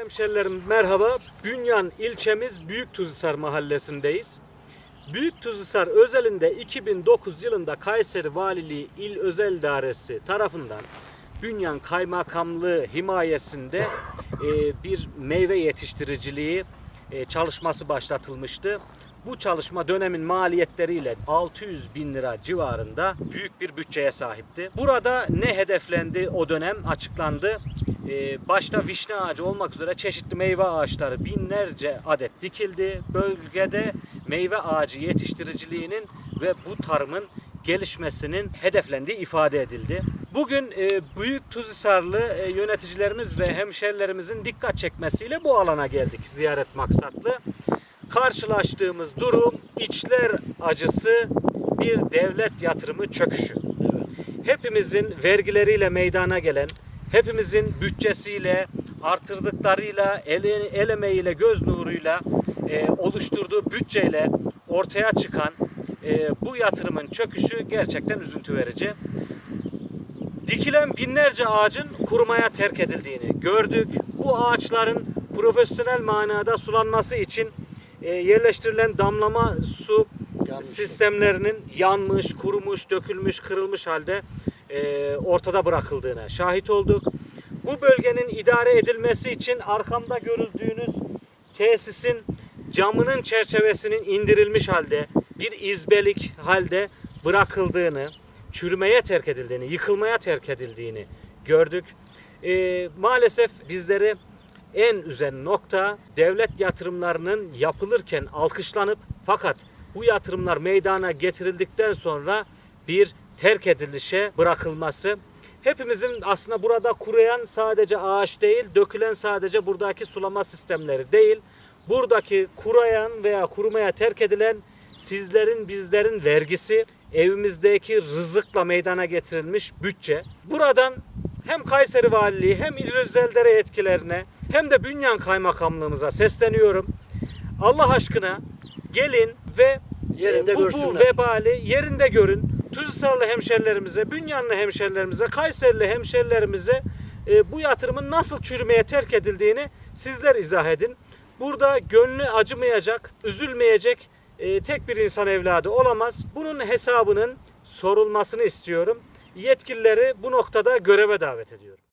hemşerilerim merhaba. Bünyan ilçemiz Büyük Tuzhisar mahallesindeyiz. Büyük Tuzhisar özelinde 2009 yılında Kayseri Valiliği İl Özel İdaresi tarafından Bünyan Kaymakamlığı himayesinde e, bir meyve yetiştiriciliği e, çalışması başlatılmıştı. Bu çalışma dönemin maliyetleriyle 600 bin lira civarında büyük bir bütçeye sahipti. Burada ne hedeflendi o dönem açıklandı. Ee, başta vişne ağacı olmak üzere çeşitli meyve ağaçları binlerce adet dikildi. Bölgede meyve ağacı yetiştiriciliğinin ve bu tarımın gelişmesinin hedeflendiği ifade edildi. Bugün e, Büyük Tuzhisarlı e, yöneticilerimiz ve hemşerilerimizin dikkat çekmesiyle bu alana geldik ziyaret maksatlı. Karşılaştığımız durum içler acısı bir devlet yatırımı çöküşü. Hepimizin vergileriyle meydana gelen, hepimizin bütçesiyle, artırdıklarıyla, el, el emeğiyle, göz nuruyla e, oluşturduğu bütçeyle ortaya çıkan e, bu yatırımın çöküşü gerçekten üzüntü verici. Dikilen binlerce ağacın kurumaya terk edildiğini gördük. Bu ağaçların profesyonel manada sulanması için e, yerleştirilen damlama su Yanmış. sistemlerinin yanmış, kurumuş, dökülmüş, kırılmış halde e, ortada bırakıldığına şahit olduk. Bu bölgenin idare edilmesi için arkamda görüldüğünüz tesisin camının çerçevesinin indirilmiş halde bir izbelik halde bırakıldığını, çürümeye terk edildiğini, yıkılmaya terk edildiğini gördük. E, maalesef bizleri en üzen nokta devlet yatırımlarının yapılırken alkışlanıp fakat bu yatırımlar meydana getirildikten sonra bir terk edilişe bırakılması. Hepimizin aslında burada kuruyan sadece ağaç değil, dökülen sadece buradaki sulama sistemleri değil. Buradaki kurayan veya kurumaya terk edilen sizlerin bizlerin vergisi, evimizdeki rızıkla meydana getirilmiş bütçe. Buradan hem Kayseri Valiliği hem İl Özeldere etkilerine hem de Bünyan Kaymakamlığımıza sesleniyorum. Allah aşkına gelin ve Yerinde e, bu, bu vebali yerinde görün. Tuzhisarlı hemşerilerimize, Bünyanlı hemşerilerimize, Kayserili hemşerilerimize e, bu yatırımın nasıl çürümeye terk edildiğini sizler izah edin. Burada gönlü acımayacak, üzülmeyecek e, tek bir insan evladı olamaz. Bunun hesabının sorulmasını istiyorum. Yetkilileri bu noktada göreve davet ediyorum.